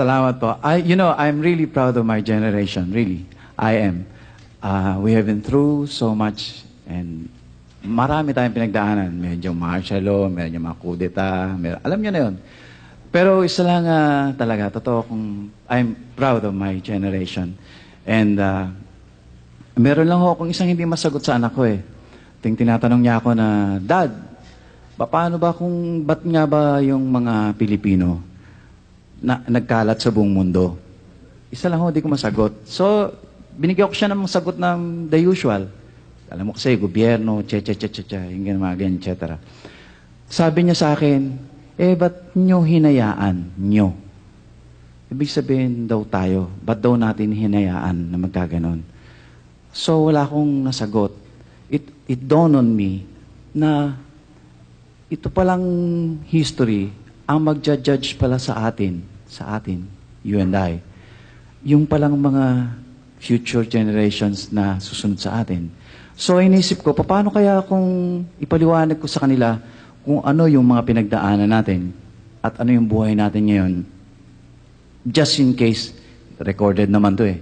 Salamat po. I, you know, I'm really proud of my generation. Really. I am. Uh, we have been through so much and marami tayong pinagdaanan. Medyo martial law, medyo mga kudeta, mer- alam niyo na yun. Pero isa lang ah, talaga, totoo kung I'm proud of my generation. And uh, meron lang ho akong isang hindi masagot sa anak ko eh. Ting tinatanong niya ako na, Dad, pa- paano ba kung, ba't nga ba yung mga Pilipino na nagkalat sa buong mundo? Isa lang ho, di ko masagot. So, binigyan ko siya ng sagot ng the usual. Alam mo kasi, gobyerno, che, che, che, che, che, yung mga ganyan, et cetera. Sabi niya sa akin, eh, ba't nyo hinayaan? Nyo. Ibig sabihin daw tayo, ba't daw natin hinayaan na magkaganon? So, wala akong nasagot. It, it dawned on me na ito palang history ang magja-judge pala sa atin, sa atin, you and I. Yung palang mga future generations na susunod sa atin. So, inisip ko, paano kaya kung ipaliwanag ko sa kanila kung ano yung mga pinagdaanan natin at ano yung buhay natin ngayon just in case, recorded naman to eh.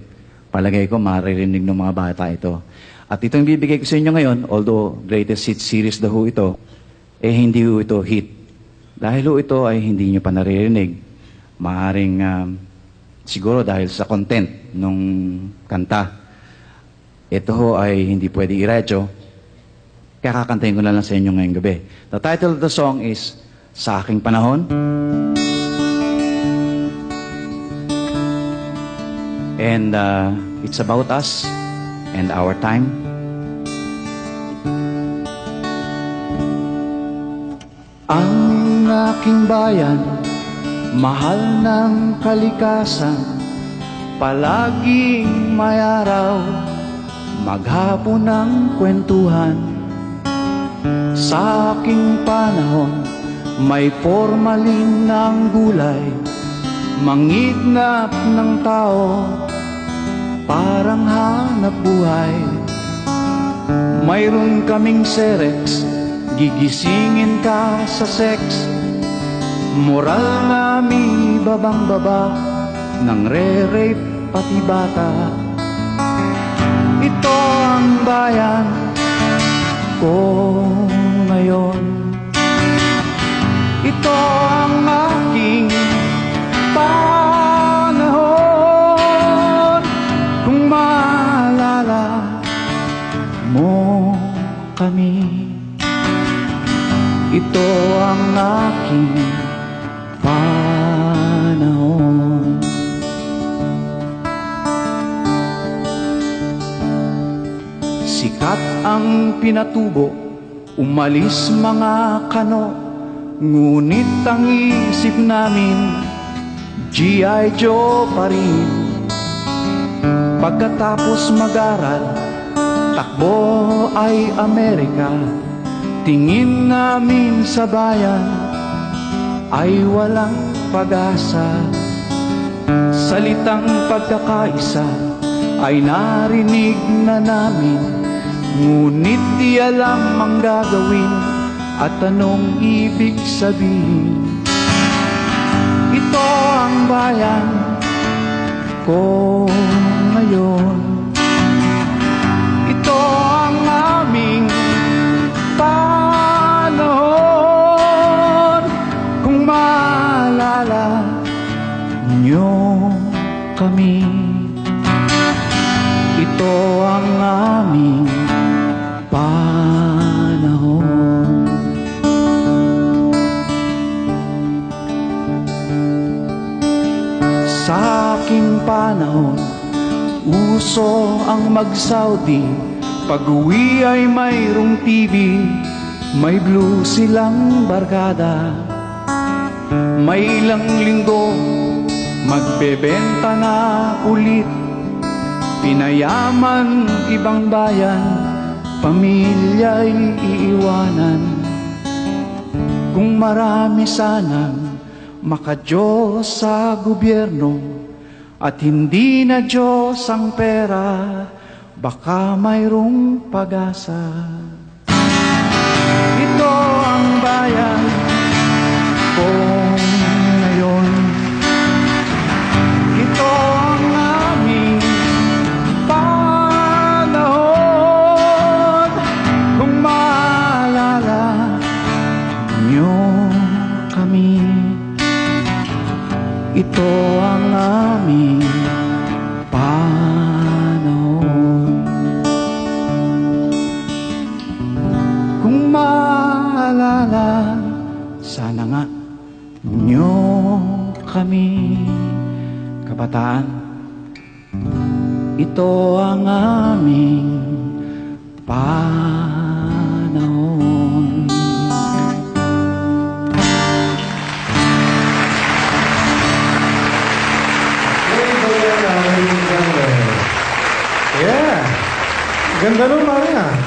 Palagay ko, maririnig ng mga bata ito. At itong bibigay ko sa inyo ngayon, although greatest hit series daw ho ito, eh hindi ito hit. Dahil ho ito ay hindi nyo pa naririnig. Maaring um, siguro dahil sa content nung kanta. Ito ho ay hindi pwede iradyo. Kaya kakantahin ko na lang sa inyo ngayong gabi. The title of the song is Sa Aking Panahon. And uh, it's about us and our time. Ang aking bayan, mahal ng kalikasan, palaging may araw, maghapon ng kwentuhan. Sa aking panahon, may formalin ng gulay, mangidnap ng tao, parang hanap buhay. Mayroon kaming serex, gigisingin ka sa sex. Moral namin babang baba, nang re-rape pati bata. Ito ang bayan pinatubo Umalis mga kano. Ngunit ang isip namin G.I. Joe pa rin. Pagkatapos mag-aral Takbo ay Amerika. Tingin namin sa bayan Ay walang pag-asa. Salitang pagkakaisa Ay narinig na namin Ngunit di alam ang gagawin At anong ibig sabihin. Ito ang bayan ko ngayon Sa aking panahon Uso ang mag-Saudi. Pag-uwi ay mayroong TV May blue silang barkada. May ilang linggo Magbebenta na ulit. Pinayaman ibang bayan Pamilya'y iiwanan. Kung marami sanang makadiyos sa gobyerno At hindi na Diyos ang pera Baka mayroong pag-asa. Ito ang bayan nyo kami Kabataan Ito ang aming panahon Yeah. Ganda nun, pare ah.